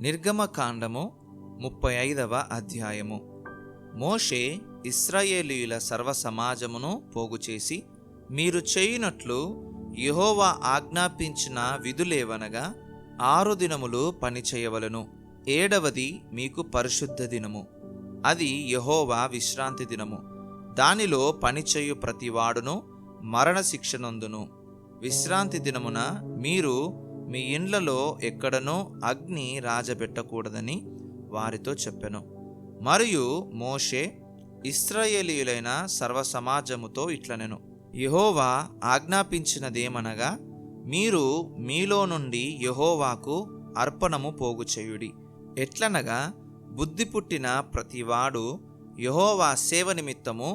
నిర్గమకాండము ముప్పై ఐదవ అధ్యాయము. మోషే ఇస్రాయేలీయుల సర్వ సమాజమును పోగుచేసి మీరు చేయునట్లు యహోవా ఆజ్ఞాపించిన విధులేవనగా ఆరు దినములు పని చేయవలను ఏడవది మీకు పరిశుద్ధ దినము. అది యహోవా విశ్రాంతి దినము. దానిలో పనిచేయు ప్రతివాడును మరణశిక్షనందును విశ్రాంతి దినమున మీరు మీ ఇండ్లలో ఎక్కడనో అగ్ని రాజబెట్టకూడదని వారితో చెప్పెను. మరియు మోషే ఇస్రాయేలీయులైన సర్వ సమాజముతో ఇట్లనెను. యహోవా ఆజ్ఞాపించినదేమనగా మీరు మీలో నుండి యహోవాకు అర్పణము పోగు చేయుడి ఎట్లనగా బుద్ధి పుట్టిన ప్రతివాడు యహోవా సేవ నిమిత్తము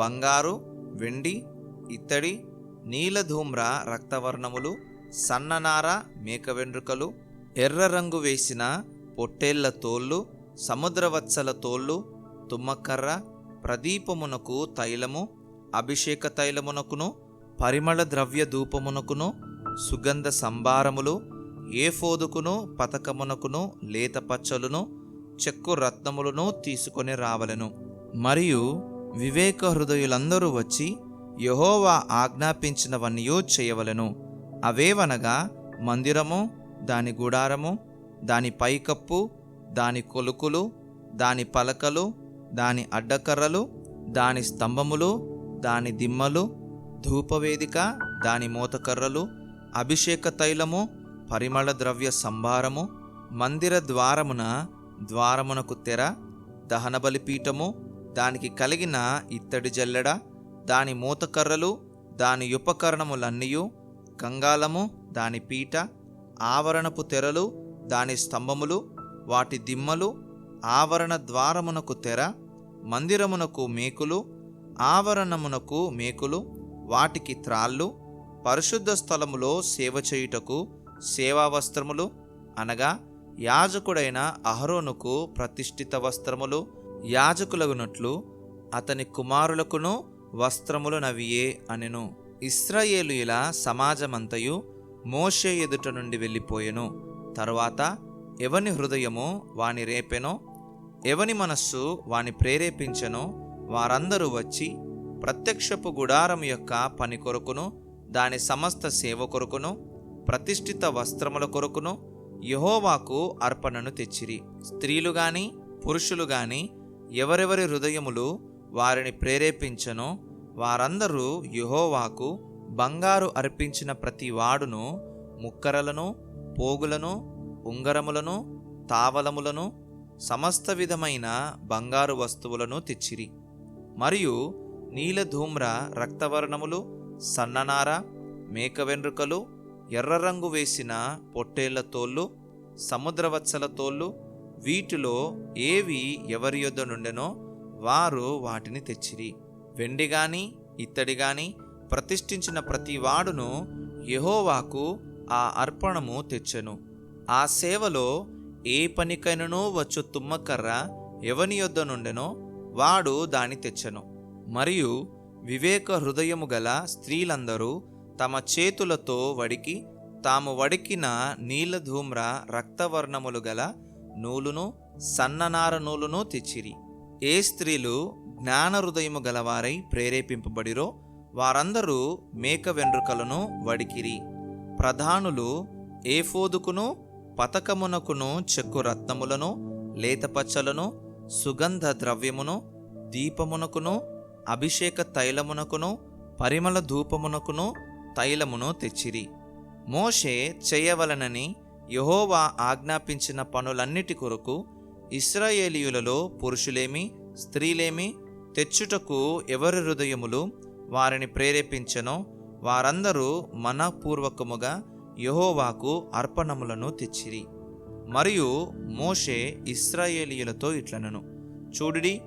బంగారు వెండి ఇత్తడి నీలధూమ్ర రక్తవర్ణములు సన్ననార మేక వెండ్రుకలు ఎర్ర రంగు వేసిన పొట్టేళ్ళ తోళ్ళు సముద్రవత్సల తోళ్ళు తుమ్మకర్ర ప్రదీపమునకు తైలము అభిషేక తైలమునకును పరిమళ ద్రవ్య ధూపమునకును సుగంధ సంభారములు ఏఫోదుకును పతకమునకును లేత పచ్చలును చెక్కు రత్నములను తీసుకొని రావలెను. మరియు వివేక హృదయులందరూ వచ్చి యహోవా ఆజ్ఞాపించినవన్నీ చేయవలెను. అవేవనగా మందిరము దాని గుడారము దాని పైకప్పు దాని కొలుకులు దాని పలకలు దాని అడ్డకర్రలు దాని స్తంభములు దాని దిమ్మలు ధూపవేదిక దాని మూతకర్రలు అభిషేక తైలము పరిమళ ద్రవ్య సంభారము మందిర ద్వారమున ద్వారమునకు తెర దహన బలిపీఠము దానికి కలిగిన ఇత్తడి జల్లెడ దాని మూతకర్రలు దాని ఉపకరణములన్నీయూ గంగాలము దాని పీట ఆవరణపు తెరలు దాని స్తంభములు వాటి దిమ్మలు ఆవరణ ద్వారమునకు తెర మందిరమునకు మేకులు ఆవరణమునకు మేకులు వాటికి త్రాళ్ళు పరిశుద్ధ స్థలములో సేవ చేయుటకు సేవా వస్త్రములు అనగా యాజకుడైన అహరోనుకు ప్రతిష్ఠిత వస్త్రములు యాజకులగునట్లు అతని కుమారులకును వస్త్రములు నవియే అనెను. ఇస్రాయేలుయుల సమాజమంతయు మోషే ఎదుట నుండి వెళ్ళిపోయెను. తరువాత ఎవని హృదయము వాని రేపెనో ఎవని మనస్సు వాని ప్రేరేపించెనో వారందరూ వచ్చి ప్రత్యక్షపు గుడారం యొక్క పని కొరకును దాని సమస్త సేవ కొరకును ప్రతిష్ఠిత వస్త్రముల కొరకును యహోవాకు అర్పణను తెచ్చిరి. స్త్రీలు గాని పురుషులు గాని ఎవరెవరి హృదయములు వారిని ప్రేరేపించనో వారందరూ యహోవాకు బంగారు అర్పించిన ప్రతి వాడును ముక్కరలను పోగులను ఉంగరములను తావలములను సమస్త విధమైన బంగారు వస్తువులను తెచ్చిరి. మరియు నీలధూమ్ర రక్తవర్ణములు సన్ననార మేక వెన్రుకలు ఎర్ర రంగు వేసిన పొట్టేళ్ళ తోళ్ళు సముద్రవత్సల తోళ్ళు వీటిలో ఏవి ఎవరి యొద్ద నుండెనో వారు వాటిని తెచ్చిరి. వెండి గాని ఇత్తడి గాని ప్రతిష్ఠించిన ప్రతి యహోవాకు ఆ అర్పణము తెచ్చెను. ఆ సేవలో ఏ పనికైనను వచ్చు తుమ్మకర్ర ఎవని యొద్ద నుండెనో వాడు దాని తెచ్చెను. మరియు వివేక హృదయము గల స్త్రీలందరూ తమ చేతులతో వడికి తాము వడికిన నీలధూమ్ర రక్తవర్ణములు గల నూలును సన్ననార నూలును తెచ్చిరి. ఏ స్త్రీలు జ్ఞాన హృదయము గలవారై ప్రేరేపింపబడిరో వారందరూ మేక వెన్రుకలను వడికిరి. ప్రధానులు ఏఫోదుకును పతకమునకును చెక్కు రత్నములను లేతపచ్చలను సుగంధ ద్రవ్యమును దీపమునకును అభిషేక తైలమునకును పరిమళ ధూపమునకును తైలమును తెచ్చిరి. మోషే చేయవలనని యహోవా ఆజ్ఞాపించిన పనులన్నిటి కొరకు ఇస్రాయేలీయులలో పురుషులేమి స్త్రీలేమి తెచ్చుటకు ఎవరి హృదయములు వారిని ప్రేరేపించనో వారందరూ మనపూర్వకముగా యహోవాకు అర్పణములను తెచ్చిరి. మరియు మోషే ఇస్రాయేలీయులతో ఇట్లనను. చూడుడి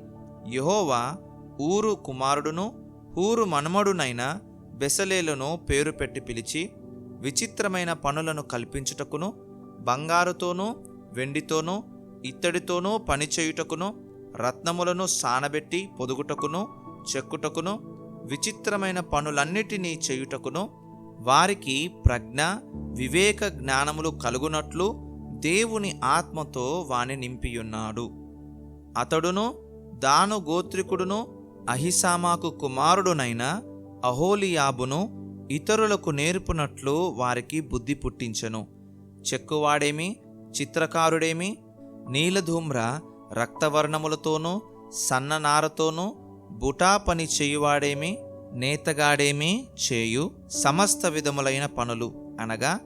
యహోవా ఊరు కుమారుడును ఊరు మనుమడునైన బెసలేలను పేరు పెట్టి పిలిచి విచిత్రమైన పనులను కల్పించుటకును బంగారుతోనూ వెండితోనూ ఇత్తడితోనూ పనిచేయుటకును రత్నములను సానబెట్టి పొదుగుటకును చెక్కుటకును విచిత్రమైన పనులన్నిటినీ చేయుటకును వారికి ప్రజ్ఞ వివేక జ్ఞానములు కలుగునట్లు దేవుని ఆత్మతో వాని నింపియున్నాడు. అతడును దాను గోత్రికుడును అహిసామాకు కుమారుడునైన అహోలియాబును ఇతరులకు నేర్పునట్లు వారికి బుద్ధి పుట్టించెను. చెక్కువాడేమి చిత్రకారుడేమి నీలధూమ్ర రక్తవర్ణములతోనూ సన్ననారతోనూ బుటా పని చేయువాడేమి నేతగాడేమి చేయు సమస్త విధములైన పనులు. అనగా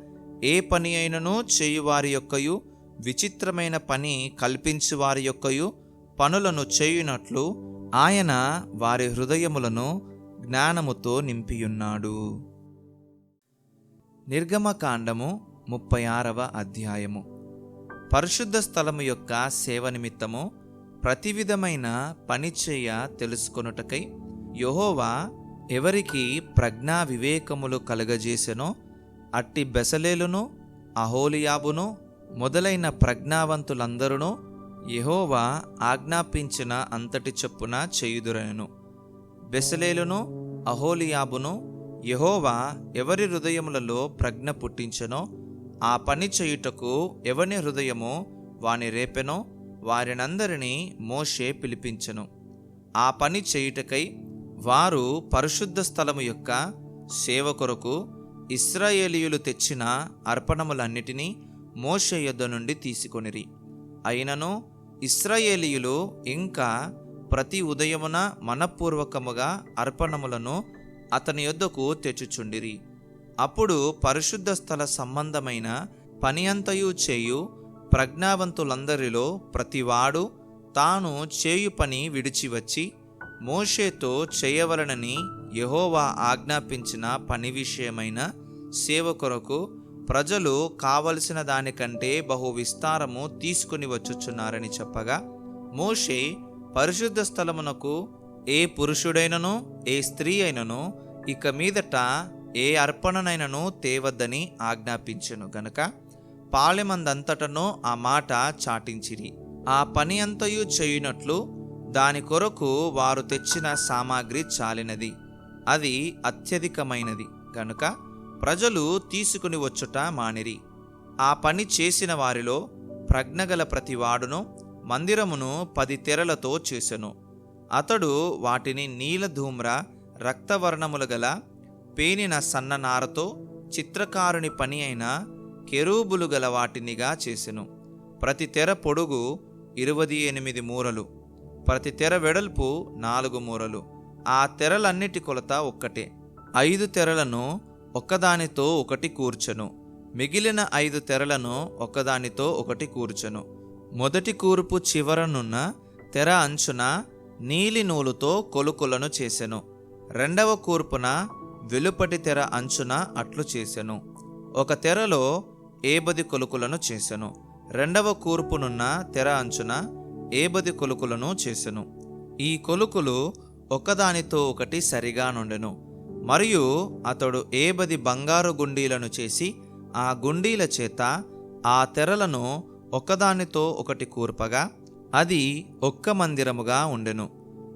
ఏ పని అయినను చేయువారి యొక్కయు విచిత్రమైన పని కల్పించువారి యొక్కయు పనులను చేయునట్లు ఆయన వారి హృదయములను జ్ఞానముతో నింపియున్నాడు. నిర్గమకాండము ముప్పై ఆరవ అధ్యాయము. పరిశుద్ధ స్థలము యొక్క సేవ నిమిత్తము ప్రతి విధమైన పని చేయ తెలుసుకొనుటకై యహోవా ఎవరికి ప్రజ్ఞా వివేకములు కలగజేసెనో అట్టి బెసలేలును అహోలియాబును మొదలైన ప్రజ్ఞావంతులందరూ యహోవా ఆజ్ఞాపించిన అంతటి చొప్పున చేయుదురను బెసలేలును అహోలియాబును యహోవా ఎవరి హృదయములలో ప్రజ్ఞ పుట్టించెనో ఆ పని చేయుటకు ఎవని హృదయమో వాని రేపెనో వారినందరినీ మోషే పిలిపించెను. ఆ పని చేయుటకై వారు పరిశుద్ధ స్థలము యొక్క సేవ కొరకు ఇస్రాయేలీయులు తెచ్చిన అర్పణములన్నిటినీ మోషే యొద్ద నుండి తీసుకొనిరి. అయినను ఇస్రాయేలీయులు ఇంకా ప్రతి ఉదయమున మనపూర్వకముగా అర్పణములను అతని యొద్దకు తెచ్చుచుండిరి. అప్పుడు పరిశుద్ధ స్థల సంబంధమైన పని అంతయు చేయు ప్రజ్ఞావంతులందరిలో ప్రతివాడు తాను చేయు పని విడిచి వచ్చి మోషేతో చేయవలనని యహోవా ఆజ్ఞాపించిన పని విషయమైన సేవ కొరకు ప్రజలు కావలసిన దానికంటే బహు విస్తారము తీసుకుని వచ్చుచున్నారని చెప్పగా మోషే పరిశుద్ధ స్థలమునకు ఏ పురుషుడైనను ఏ స్త్రీ అయినను ఇక మీదట ఏ అర్పణనైనను తేవద్దని ఆజ్ఞాపించెను గనుక పాలెమందంతటనో ఆ మాట చాటించిరి. ఆ పని అంతయు చేయునట్లు దాని కొరకు వారు తెచ్చిన సామాగ్రి చాలినది. అది అత్యధికమైనది గనుక ప్రజలు తీసుకుని వచ్చుట మానిరి. ఆ పని చేసిన వారిలో ప్రజ్ఞగల ప్రతివాడును మందిరమును పది తెరలతో చేసెను. అతడు వాటిని నీలధూమ్ర రక్తవర్ణములు గల పేనిన సన్ననారతో చిత్రకారుని పని అయిన కెరూబులు గల వాటినిగా చేసెను. ప్రతి తెర పొడుగు ఇరవది ఎనిమిది మూరలు ప్రతి తెర వెడల్పు నాలుగు మూరలు. ఆ తెరలన్నిటి కొలత ఒక్కటే. ఐదు తెరలను ఒకదానితో ఒకటి కూర్చను. మిగిలిన ఐదు తెరలను ఒకదానితో ఒకటి కూర్చను. మొదటి కూర్పు చివరనున్న తెర అంచున నీలి నూలుతో కొలుకులను చేసెను. రెండవ కూర్పున వెలుపటి తెర అంచున అట్లు చేసెను. ఒక తెరలో ఏబది కొలుకులను చేసెను. రెండవ కూర్పునున్న తెర అంచున ఏబది కొలుకులను చేసెను. ఈ కొలుకులు ఒకదానితో ఒకటి సరిగా నుండెను. మరియు అతడు ఏబది బంగారు గుండీలను చేసి ఆ గుండీల చేత ఆ తెరలను ఒకదానితో ఒకటి కూర్పగా అది ఒక్క మందిరముగా ఉండెను.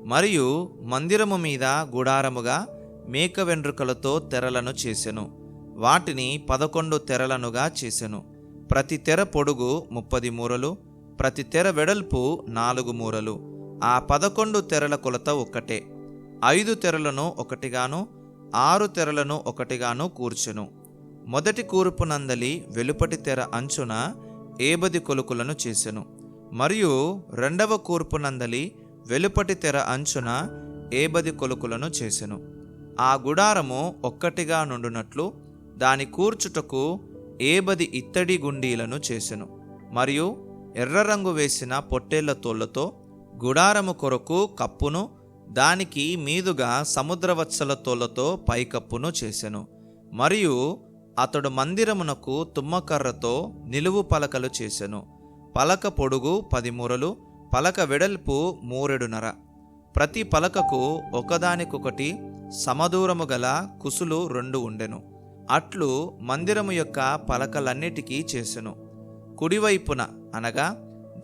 మరియు మందిరము మీద గుడారముగా మేక వెండ్రుకలతో తెరలను చేసెను. వాటిని పదకొండు తెరలనుగా చేసెను. ప్రతి తెర పొడుగు ముప్పది మూరలు ప్రతి తెర వెడల్పు నాలుగు మూరలు. ఆ పదకొండు తెరల కొలత ఒక్కటే. ఐదు తెరలను ఒకటిగాను ఆరు తెరలను ఒకటిగాను కూర్చెను. మొదటి కూర్పునందలి వెలుపటి తెర అంచున ఏబది కొలుకులను చేసెను. మరియు రెండవ కూర్పునందలి వెలుపటి తెర అంచున ఏబది కొలుకులను చేసెను. ఆ గుడారము ఒక్కటిగా నుండునట్లు దాని కూర్చుటకు ఏబది ఇత్తడి గుండీలను చేసెను. మరియు ఎర్ర రంగు వేసిన పొట్టేళ్ళ తోళ్ళతో గుడారము కొరకు కప్పును దానికి మీదుగా సముద్రవత్సల తోళ్ళతో పైకప్పును చేసెను. మరియు అతడు మందిరమునకు తుమ్మకర్రతో నిలువు పలకలు చేసెను. పలక పొడుగు పది మూరలు పలక వెడల్పు మూరెడునర ప్రతి పలకకు ఒకదానికొకటి సమదూరము గల కుసులు రెండు ఉండెను. అట్లు మందిరము యొక్క పలకలన్నిటికీ చేసెను. కుడివైపున అనగా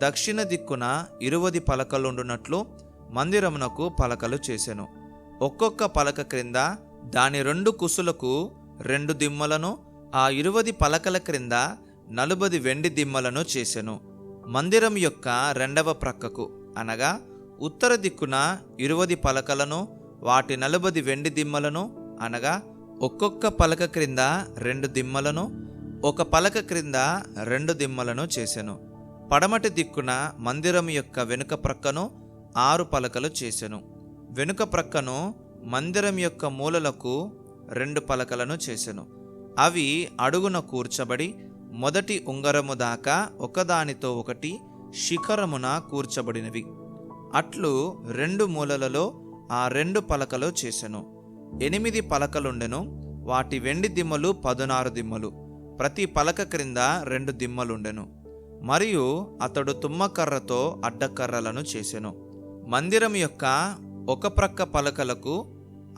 దక్షిణ దిక్కున ఇరువది పలకలుండునట్లు మందిరమునకు పలకలు చేసెను. ఒక్కొక్క పలక క్రింద దాని రెండు కుసులకు రెండు దిమ్మలను ఆ ఇరువది పలకల క్రింద నలుబది వెండి దిమ్మలను చేసెను. మందిరం యొక్క రెండవ ప్రక్కకు అనగా ఉత్తర దిక్కున ఇరువది పలకలను వాటి నలుబది వెండి దిమ్మలను అనగా ఒక్కొక్క పలక క్రింద రెండు దిమ్మలను ఒక పలక క్రింద రెండు దిమ్మలను చేసెను. పడమటి దిక్కున మందిరం యొక్క వెనుక ప్రక్కను ఆరు పలకలు చేసెను. వెనుక ప్రక్కను మందిరం యొక్క మూలలకు రెండు పలకలను చేసెను. అవి అడుగున కూర్చబడి మొదటి ఉంగరము దాకా ఒకదానితో ఒకటి శిఖరమున కూర్చబడినవి. అట్లు రెండు మూలలలో ఆ రెండు పలకలు చేసెను. ఎనిమిది పలకలుండెను. వాటి వెండి దిమ్మలు పదునారు దిమ్మలు. ప్రతి పలక క్రింద రెండు దిమ్మలుండెను. మరియు అతడు తుమ్మకర్రతో అడ్డకర్రలను చేసెను. మందిరం యొక్క ఒక ప్రక్క పలకలకు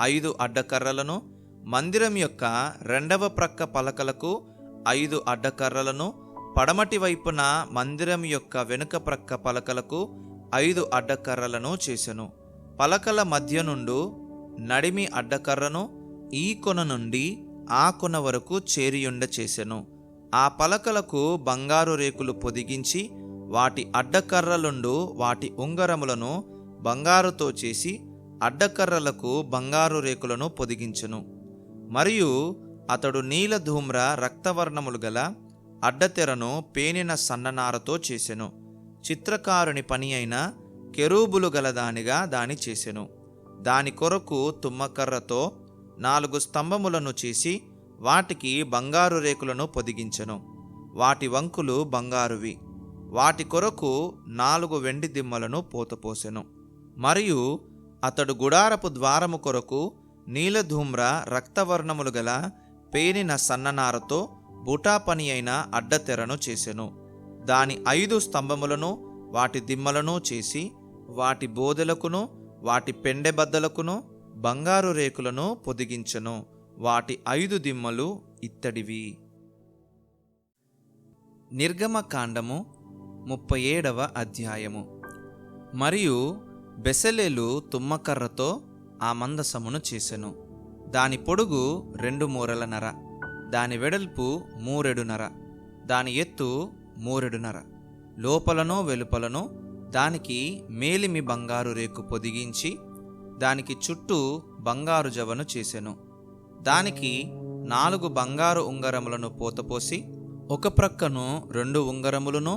ఐదు అడ్డకర్రలను. మందిరం యొక్క రెండవ ప్రక్క పలకలకు ఐదు అడ్డకర్రలను. పడమటి వైపున మందిరం యొక్క వెనుక ప్రక్క పలకలకు ఐదు అడ్డకర్రలను చేసెను. పలకల మధ్య నుండు నడిమి అడ్డకర్రను ఈ కొన నుండి ఆ కొన వరకు చేరియుండ చేసెను. ఆ పలకలకు బంగారు రేకులు పొదిగించి వాటి అడ్డకర్రలుండు వాటి ఉంగరములను బంగారుతో చేసి అడ్డకర్రలకు బంగారు రేకులను పొదిగించెను. మరియు అతడు నీల ధూమ్ర రక్తవర్ణములు గల అడ్డతెరను పేనిన సన్ననారతో చేసెను. చిత్రకారుని పని అయిన కెరూబులు గలదానిగా దాని చేసెను. దాని కొరకు తుమ్మకర్రతో నాలుగు స్తంభములను చేసి వాటికి బంగారు రేకులను పొదిగించెను. వాటి వంకులు బంగారువి. వాటి కొరకు నాలుగు వెండి దిమ్మలను పోతపోసెను. మరియు అతడు గుడారపు ద్వారము కొరకు నీలధూమ్ర రక్తవర్ణములు గల పేనిన సన్ననారతో బుటా పని అయిన అడ్డతెరను చేసెను. దాని ఐదు స్తంభములను వాటి దిమ్మలను చేసి వాటి బోదెలకును వాటి పెండెబద్దలకును బంగారు రేకులను పొదిగించెను. వాటి ఐదు దిమ్మలు ఇత్తడివి. నిర్గమకాండము ముప్పై ఏడవ అధ్యాయము. మరియు బెసలేలు తుమ్మకర్రతో ఆ మందసమును చేసెను. దాని పొడుగు రెండు మూరల దాని వెడల్పు మూరెడునర దాని ఎత్తు మూరెడునర లోపలనో వెలుపలనో దానికి మేలిమి బంగారు రేకు పొదిగించి దానికి చుట్టూ బంగారు జవను చేసెను. దానికి నాలుగు బంగారు ఉంగరములను పోతపోసి ఒక ప్రక్కను రెండు ఉంగరములను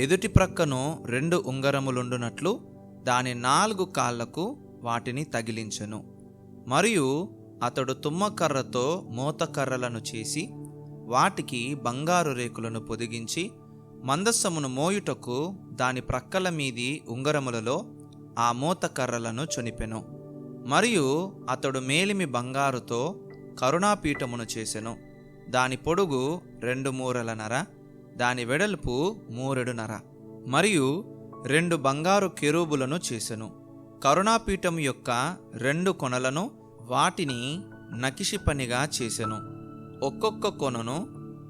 ఎదుటి ప్రక్కను రెండు ఉంగరములుండునట్లు దాని నాలుగు కాళ్ళకు వాటిని తగిలించెను. మరియు అతడు తుమ్మకర్రతో మూతకర్రలను చేసి వాటికి బంగారు రేకులను పొదిగించి మందస్సమును మోయుటకు దాని ప్రక్కల మీది ఉంగరములలో ఆ మూతకర్రలను చొనిపెను. మరియు అతడు మేలిమి బంగారుతో కరుణాపీఠమును చేసెను. దాని పొడుగు రెండు మూరలనర దాని వెడల్పు మూరెడునర మరియు రెండు బంగారు కెరూబులను చేసెను. కరుణాపీఠం యొక్క రెండు కొనలను వాటిని నకిషి పనిగా చేసెను. ఒక్కొక్క కొనను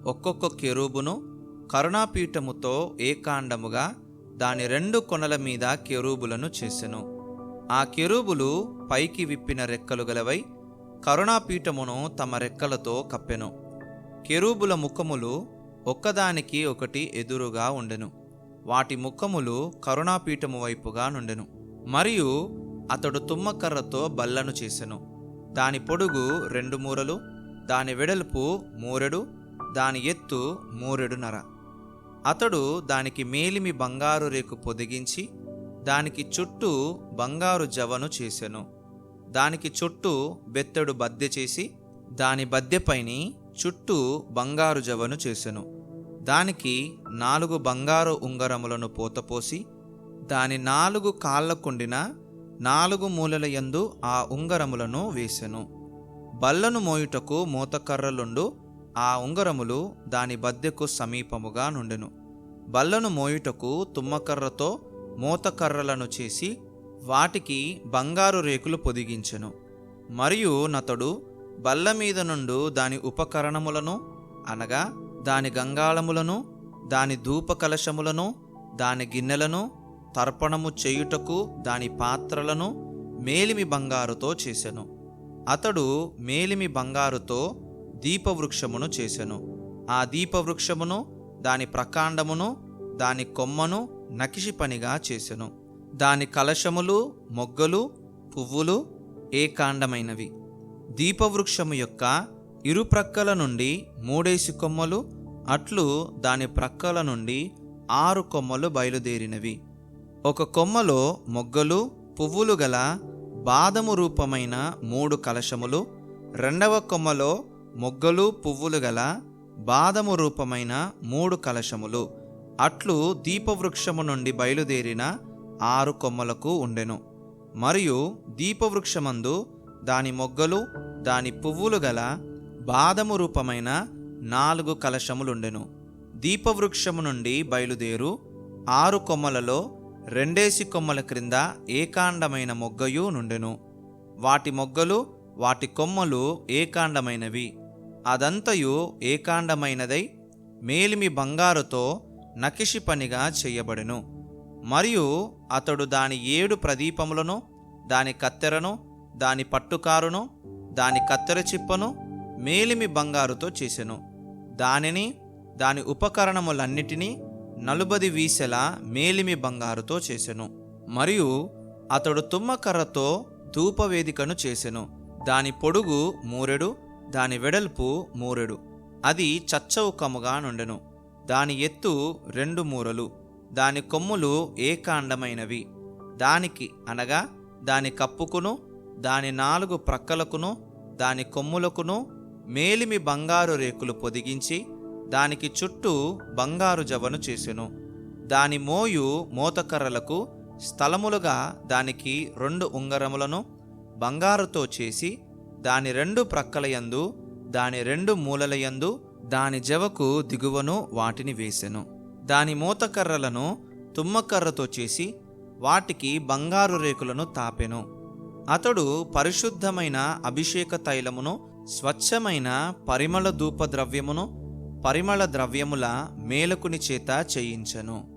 ఒక్కొక్క కెరూబును కరుణాపీఠముతో ఏకాండముగా దాని రెండు కొనల మీద కెరూబులను చేసెను. ఆ కెరూబులు పైకి విప్పిన రెక్కలు గలవై కరుణాపీఠమును తమ రెక్కలతో కప్పెను. కెరూబుల ముఖములు ఒక్కదానికి ఒకటి ఎదురుగా ఉండెను. వాటి ముఖములు కరుణాపీఠము వైపుగా నుండెను. మరియు అతడు తుమ్మకర్రతో బల్లను చేసెను. దాని పొడుగు రెండు మూరలు దాని వెడల్పు మూరెడు దాని ఎత్తు మూరెడునర అతడు దానికి మేలిమి బంగారు రేకు పొదిగించి దానికి చుట్టూ బంగారు జవను చేసెను. దానికి చుట్టూ బెత్తడు బద్దె చేసి దాని బద్దెపైని చుట్టూ బంగారు జవను చేసెను. దానికి నాలుగు బంగారు ఉంగరములను పోతపోసి దాని నాలుగు కాళ్ళకుండిన నాలుగు మూలల యందు ఆ ఉంగరములను వేసెను. బల్లను మోయుటకు మూతకర్రలుండు ఆ ఉంగరములు దాని బద్దెకు సమీపముగా నుండెను. బల్లను మోయుటకు తుమ్మకర్రతో మూతకర్రలను చేసి వాటికి బంగారు రేకులు పొదిగించెను. మరియు నతడు బల్ల మీద నుండు దాని ఉపకరణములను అనగా దాని గంగాళములను దాని ధూపకలశములను దాని గిన్నెలను తర్పణము చేయుటకు దాని పాత్రలను మేలిమి బంగారుతో చేసెను. అతడు మేలిమి బంగారుతో దీపవృక్షమును చేసెను. ఆ దీపవృక్షమును దాని ప్రకాండమును దాని కొమ్మను నకిషి పనిగా చేసెను. దాని కలశములు మొగ్గలు పువ్వులు ఏకాండమైనవి. దీపవృక్షము యొక్క ఇరు ప్రక్కల నుండి మూడేసి కొమ్మలు అట్లు దాని ప్రక్కల నుండి ఆరు కొమ్మలు బయలుదేరినవి. ఒక కొమ్మలో మొగ్గలు పువ్వులు గల బాదము రూపమైన మూడు కలశములు రెండవ కొమ్మలో మొగ్గలు పువ్వులు గల బాదము రూపమైన మూడు కలశములు. అట్లు దీపవృక్షము నుండి బయలుదేరిన ఆరు కొమ్మలకు ఉండెను. మరియు దీపవృక్షమందు దాని మొగ్గలు దాని పువ్వులు గల బాదము రూపమైన నాలుగు కలశములుండెను. దీపవృక్షము నుండి బయలుదేరు ఆరు కొమ్మలలో రెండేసి కొమ్మల క్రింద ఏకాండమైన మొగ్గయు నుండెను. వాటి మొగ్గలు వాటి కొమ్మలు ఏకాండమైనవి. అదంతయు ఏకాండమైనదై మేలిమి బంగారుతో నకిషి పనిగా చేయబడెను. మరియు అతడు దాని ఏడు ప్రదీపములను దాని కత్తెరను దాని పట్టుకారును దాని కత్తెర చిప్పను మేలిమి బంగారుతో చేసెను. దానిని దాని ఉపకరణములన్నిటినీ నలుబది వీసెల మేలిమి బంగారుతో చేసెను. మరియు అతడు తుమ్మకర్రతో ధూపవేదికను చేసెను. దాని పొడుగు మూరెడు దాని వెడల్పు మూరెడు. అది చచ్చౌకముగా నుండెను. దాని ఎత్తు రెండు మూరలు. దాని కొమ్ములు ఏకాండమైనవి. దానికి అనగా దాని కప్పుకును దాని నాలుగు ప్రక్కలకును దాని కొమ్ములకును మేలిమి బంగారు రేకులు పొదిగించి దానికి చుట్టూ బంగారు జవను చేసెను. దాని మోయు మోతకర్రలకు స్థలములుగా దానికి రెండు ఉంగరములను బంగారుతో చేసి దాని రెండు ప్రక్కలయందు దాని రెండు మూలలయందు దాని జవకు దిగువను వాటిని వేసెను. దాని మూతకర్రలను తుమ్మకర్రతో చేసి వాటికి బంగారు రేకులను తాపెను. అతడు పరిశుద్ధమైన అభిషేక తైలమును స్వచ్ఛమైన పరిమళ ధూప ద్రవ్యమును పరిమళ ద్రవ్యముల మేలకుని చేత చేయించెను.